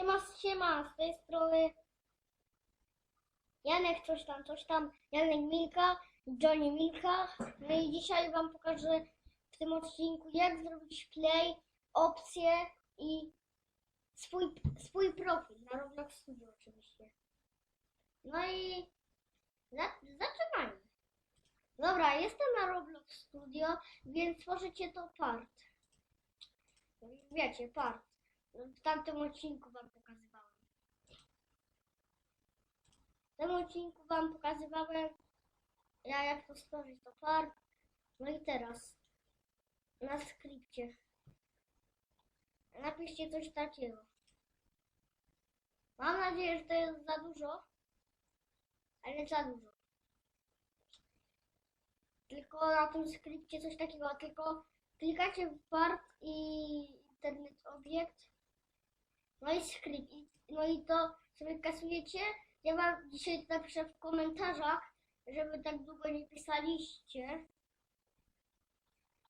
Siema, siema, z tej strony Janek coś tam, coś tam, Janek Milka, Johnny Milka. No i dzisiaj Wam pokażę w tym odcinku, jak zrobić play, opcje i swój, swój profil na Roblox Studio oczywiście. No i za, zaczynajmy. Dobra, jestem na Roblox Studio, więc tworzycie to part. Wiecie, part. W tamtym odcinku Wam pokazywałem. W tym odcinku Wam pokazywałem, ja jak to stworzyć to part. No i teraz na skrypcie napiszcie coś takiego. Mam nadzieję, że to jest za dużo, ale za dużo. Tylko na tym skrypcie coś takiego, tylko klikacie w part i internet obiekt, no i i, no i to sobie kasujecie. Ja wam dzisiaj napiszę w komentarzach, żeby tak długo nie pisaliście.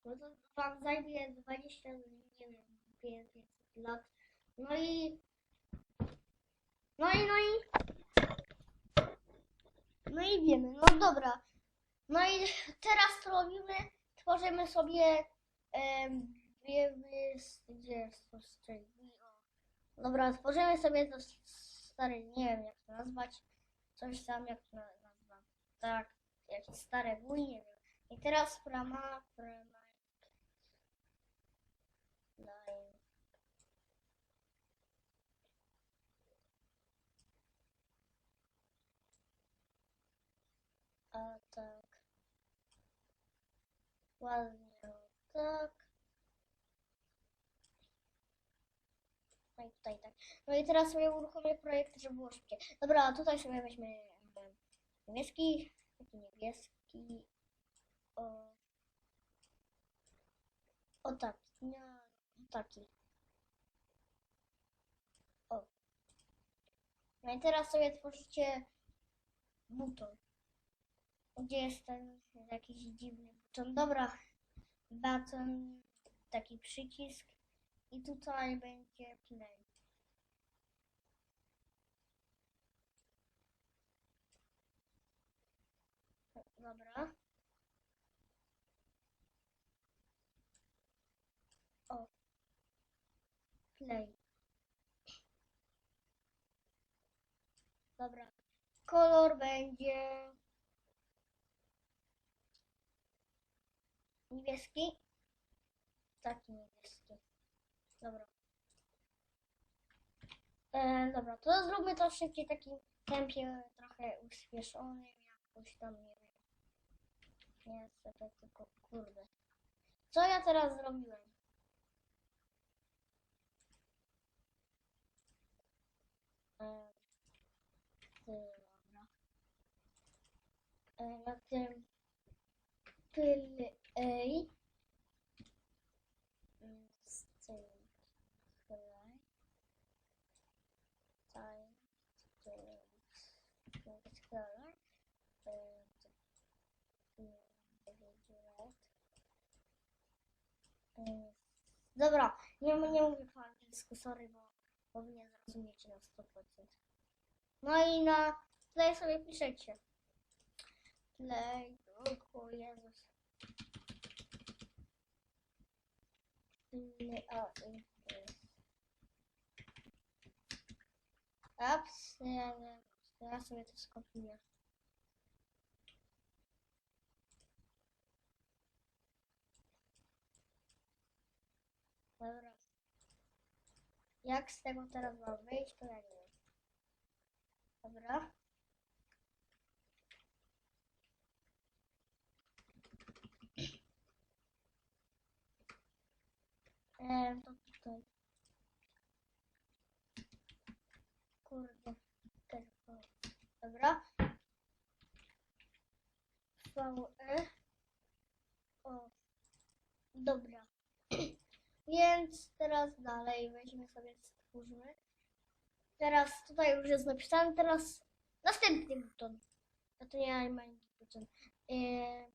No to wam zajmie 20, nie wiem, 500 lat. No i no i no i no i wiemy, no dobra. No i teraz to robimy, tworzymy sobie em, wiemy, gdzie jest to. Dobra, tworzymy sobie to stary, nie wiem jak to nazwać. Coś tam jak to na- nazwam. Tak, jakieś stare wuj, nie wiem. I teraz prama, prama. Daj. A tak. Ładnie, tak. No i tutaj tak. No i teraz sobie uruchomię projekt, żeby było szybciej. Dobra, a tutaj sobie weźmy niebieski, taki niebieski. O, o taki, taki. O. No i teraz sobie tworzycie buton. Gdzie jest ten jakiś dziwny buton? Dobra, button, taki przycisk i tutaj będzie play. Dobra. O. Play. Dobra. Kolor będzie niebieski. Taki niebieski. Dobra. E, dobra, to zróbmy to szybciej w takim tempie trochę uśpieszonym, jakoś tam, nie Nie, to tylko, kurde. Co ja teraz zrobiłem? E, dobra. E, na tym play mm, Mm, Dobra, nie, nie mówię po angielsku, sorry, bo, bo wy nie zrozumiecie na 100%. No i na, tutaj sobie piszecie. Play, o Jezus. Play, Ups, ja, ja sobie to skopiuję. Dobra. Jak z tego teraz mam wyjść, to ja nie wiem. Dobra. Eee, to tutaj. Kurde. Dobra. VE. O. Dobra. Więc teraz dalej weźmy sobie, stwórzmy. Teraz tutaj już jest napisane, teraz następny buton. A to nie ma buton. Eee,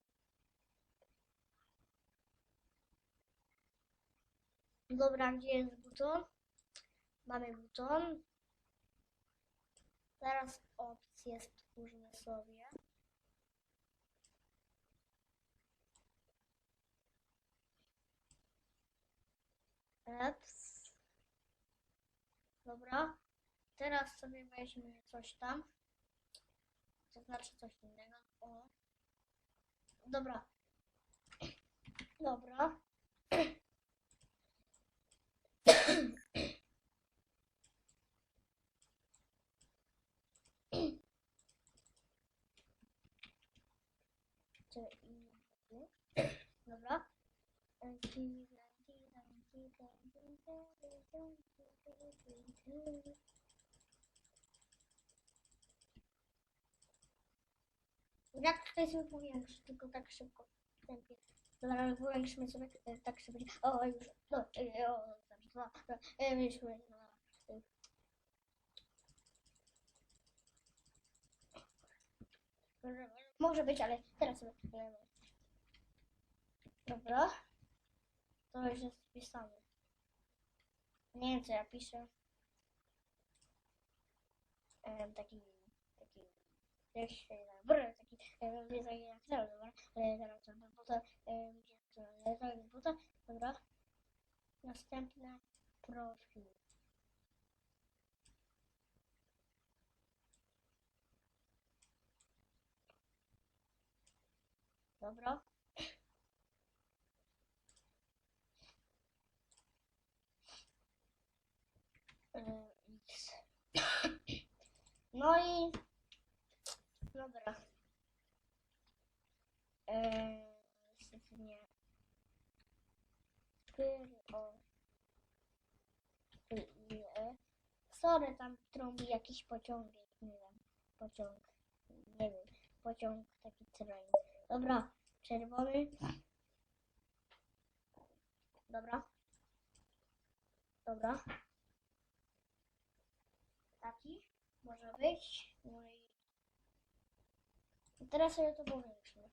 Dobra, gdzie jest buton? Mamy buton. Teraz opcję stwórzmy sobie. Apps. Dobra. Teraz sobie weźmy coś tam. To znaczy coś innego. O. Dobra. Dobra. Dobra. Jak tutaj sobie powiększy, tylko tak szybko tempie. Dobra, powiększymy sobie e, tak szybko. O, już. No, e, o, dobrze, no, no. Może- być, ale teraz sobie. Dobra. To już jest wpisane. Nie wiem co ja piszę. Em, taki, taki, jak się dobra, taki, em, nie taki cały, dobra, ale teraz to buta, gdzie to jest buta, dobra. Następne profil. Dobra. I dobra. Eee, nie. O. Sorry, tam trąbi jakiś pociągiem, nie wiem, pociąg, nie wiem, pociąg taki train. Dobra, czerwony. Dobra. Dobra. Taki może być. No i teraz sobie to powiększmy.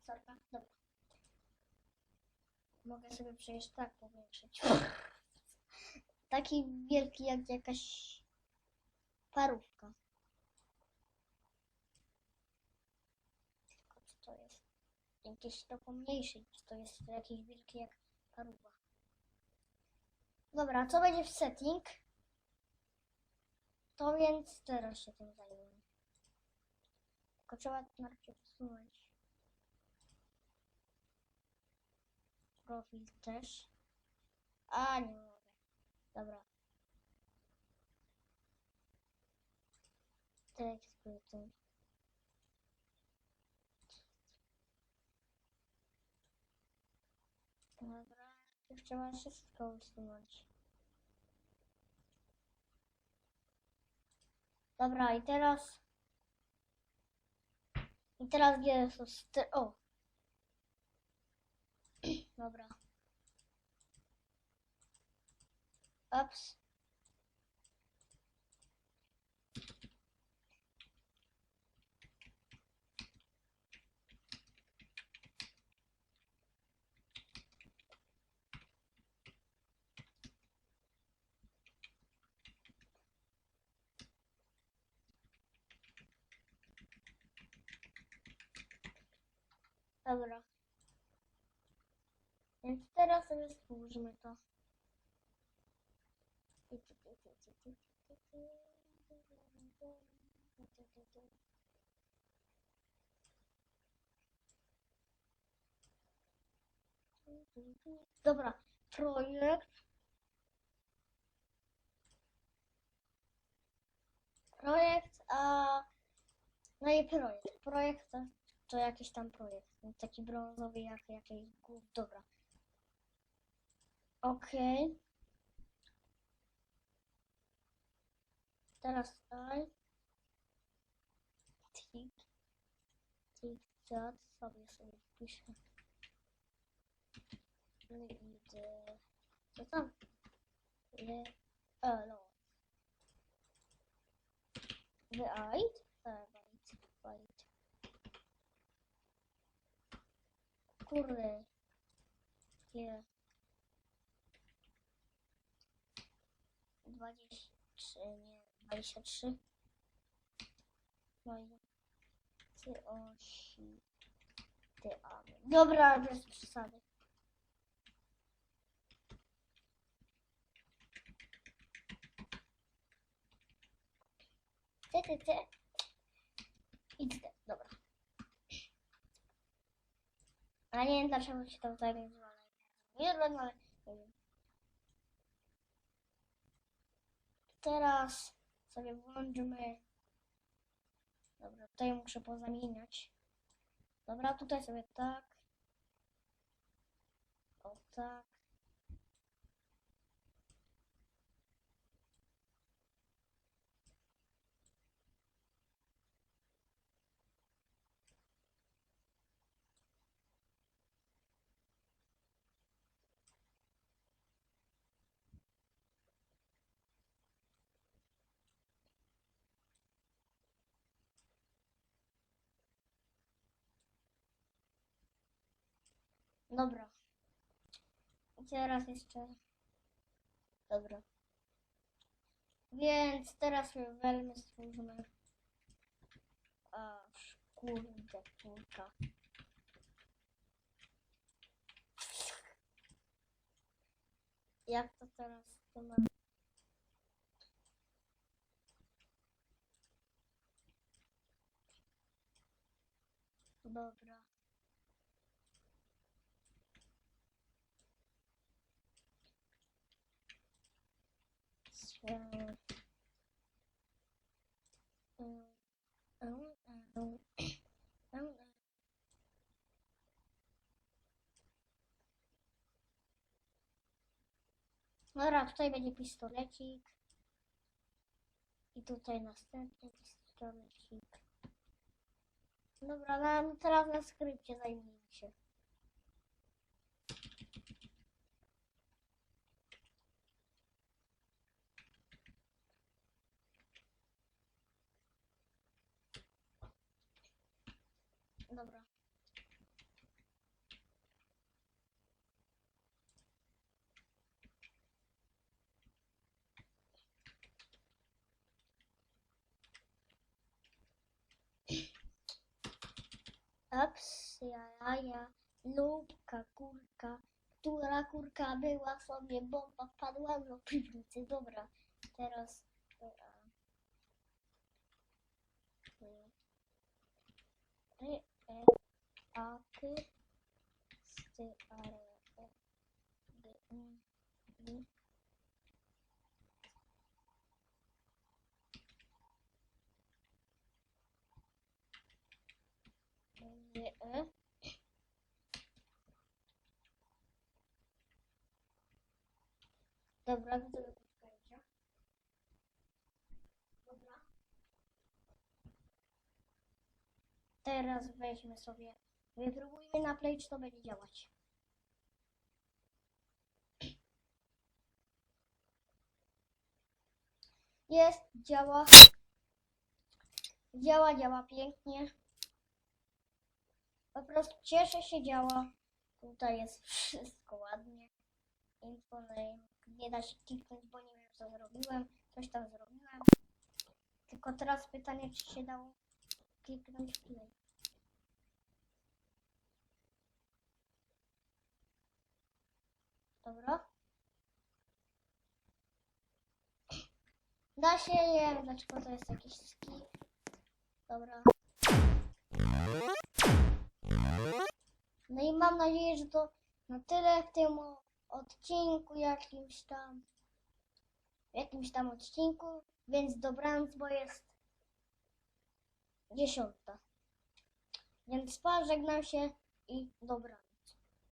Sorka, dobra. Mogę sobie przecież tak powiększyć. Taki wielki jak jakaś parówka. Tylko co to jest? Jakieś to pomniejsze, czy to jest jakieś wielkie jak Dobra, co będzie w setting? To więc teraz się tym zajmę. Tylko trzeba najpierw usunąć. Profil też. A, nie mogę. Dobra. Tekst bulletin. Dobra, już trzeba wszystko usunąć. Dobra, i teraz... I teraz gdzie sty... O! Dobra. Ups. Dobra. Więc teraz sobie stwórzmy to. Dobra, projekt. Projekt, a no i projekt. Projekt to, to jakiś tam projekt. Taki brązowy jak jakiś głów. Dobra. Okej. Teraz daj. Tik. Tik, chat. Sobie sobie wpiszę. No idę. Co tam? Le... E, no. E, Kurde. Ile? 23, nie, 23. No i ty osi, ty aby. Dobra, bez przesady. Ty, ty, ty. Idź, ty. dobra. A nie wiem dlaczego się to tutaj nazywa. Nie wiem, ale nie wiem. Teraz sobie włączymy. Dobra, tutaj muszę pozamieniać. Dobra, tutaj sobie tak. O tak. Dobra. I teraz jeszcze. Dobra. Więc teraz sobie welmy stworzymy. Aż kurde kurka. Jak to teraz to ma? Dobra. So, um, um, um, um, Dobra, tutaj będzie pistolecik. I tutaj następny pistolecik. Dobra, na, teraz na skrypcie zajmijmy się. Dobra. Ups, jaja, lubka, kurka, która kurka była sobie bomba wpadła do piwnicy. Dobra, teraz... Ry, e, a, k, sty, a, re, e, d, n, i. Ry, e. Dobra, widzę, że kurka idzie. Dobra. Teraz weźmy sobie, wypróbujmy na play, czy to będzie działać. Jest, działa. Działa, działa pięknie. Po prostu cieszę się, działa. Tutaj jest wszystko ładnie. Info name. Nie da się kliknąć, bo nie wiem co zrobiłem. Coś tam zrobiłem. Tylko teraz pytanie, czy się dało kliknąć play. Dobra. Da się, nie wiem dlaczego to jest jakiś skip. Dobra. No i mam nadzieję, że to na tyle w tym odcinku jakimś tam. W jakimś tam odcinku. Więc dobranoc, bo jest dziesiąta. Więc pożegnam się i dobranoc.